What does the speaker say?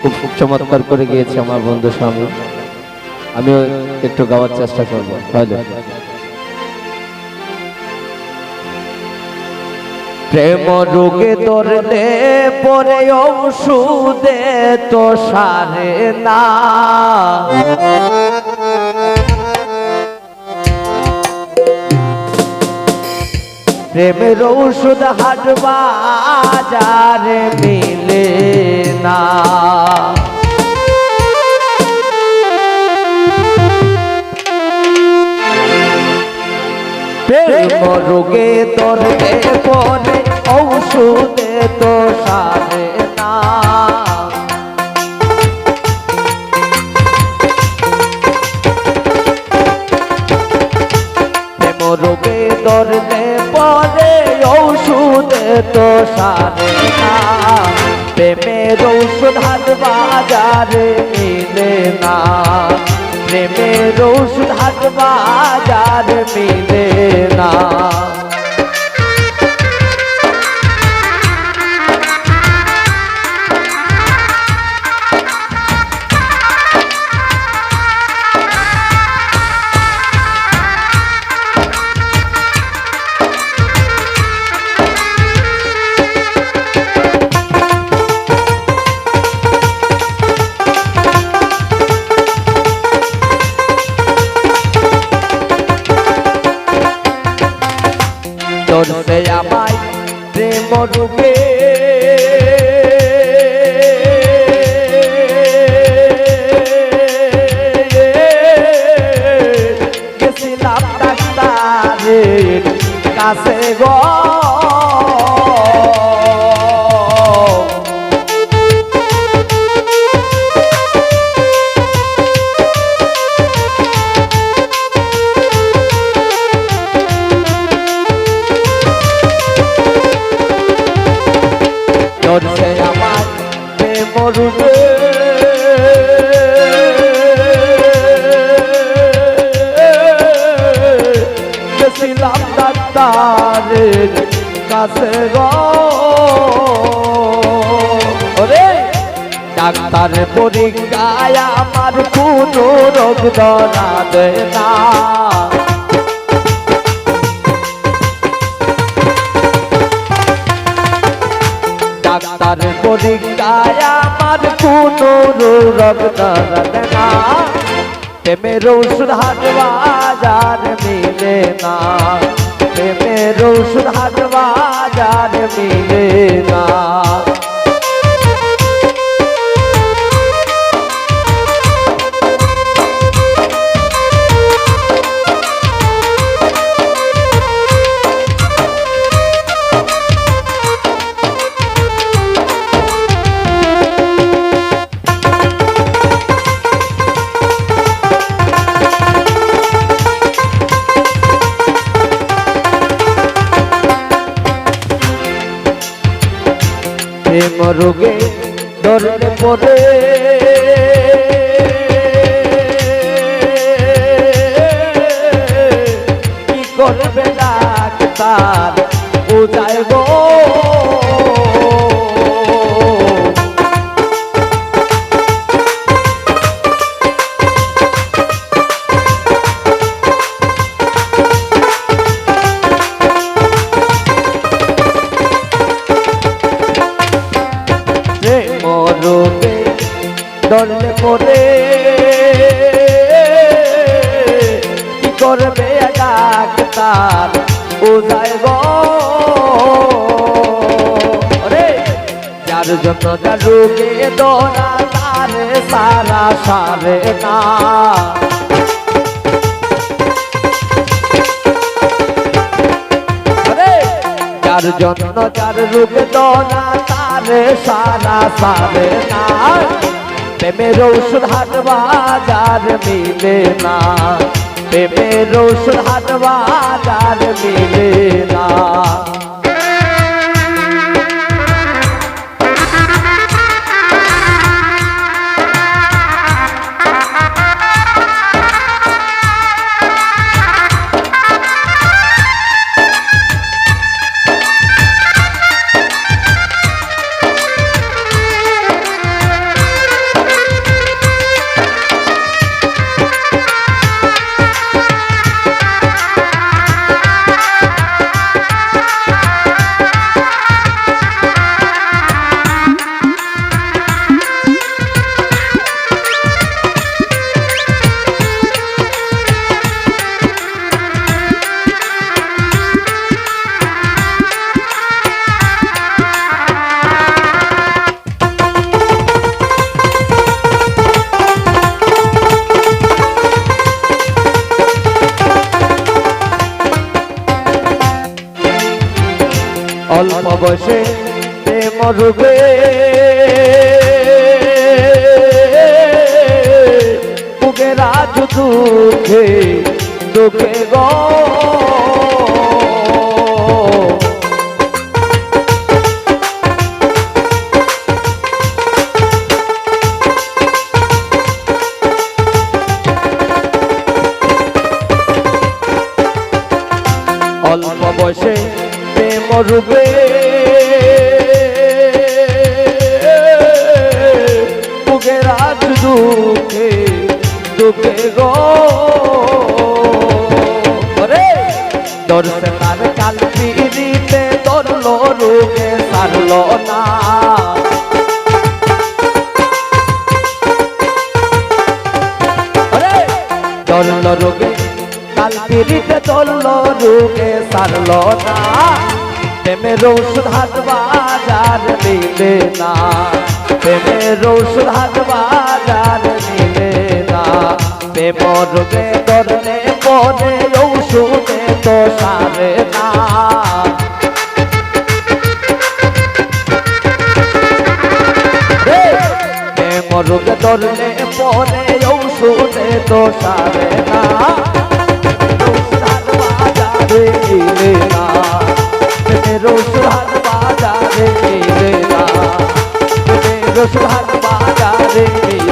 খুব চমৎকার করে গিয়েছে আমার বন্ধু স্বামী। আমিও একটু গাওয়ার চেষ্টা করব হয়তো প্রেম রোগে দরদে, পরে ঔষধে তো সারে না। প্রেমের ঔষধ হাট বাজারে মিলে না। রোগে তোরে পরে ঔষধে তো সারে না। রোগে দরদে পরে ঔষধে তো সারে না। প্রেমের ঔষধ বাজারে মিলে না। প্রেমের ওষুধ হাট বাজার মিলে না। রূপে গেছিলাম ডাক্তারের কাছে গো। কাছে ওরে, ডাক্তার পরীক্ষায় আমার কোনো রোগ ধরা দেয় না। ডাক্তার পরীক্ষায় আমার কোনো রোগ না। প্রেমের হাট বাজার মিলে না। ঔষধ হাট বাজার মিলে না। প্রেম রোগে ধরলে পরে কি করবে ডাক্তার? ডাক্তার বোঝায় গো রে যার যার রোগে দোরা তারে সারা সারে না। যার জন্য যার রূপ দোনা তারে সারা সারে না। প্রেমের ঔষধ হাট বাজার মিলে না। প্রেমের ঔষধ হাট বাজার মিলে না। বয়সে প্রেম রূপে বুকে রাজ দুঃখে দুঃখে গো। অল্প বয়সে প্রেম রূপে দুঃখে দুঃখে গো। দর্শে তার কাল পিড়িতে ধরলো, রূপে সারলো না। ধরল রোগে কাল পিড়িতে ধরল রোগে সারল না। প্রেমের বাজার মিলে না। প্রেমের বাজার রোগে ধরলে পরে ঔষধে তো সারে না মরুক ধরলে পরে ঔষধে তো সারে না বাজারে বাজারে না বাজারে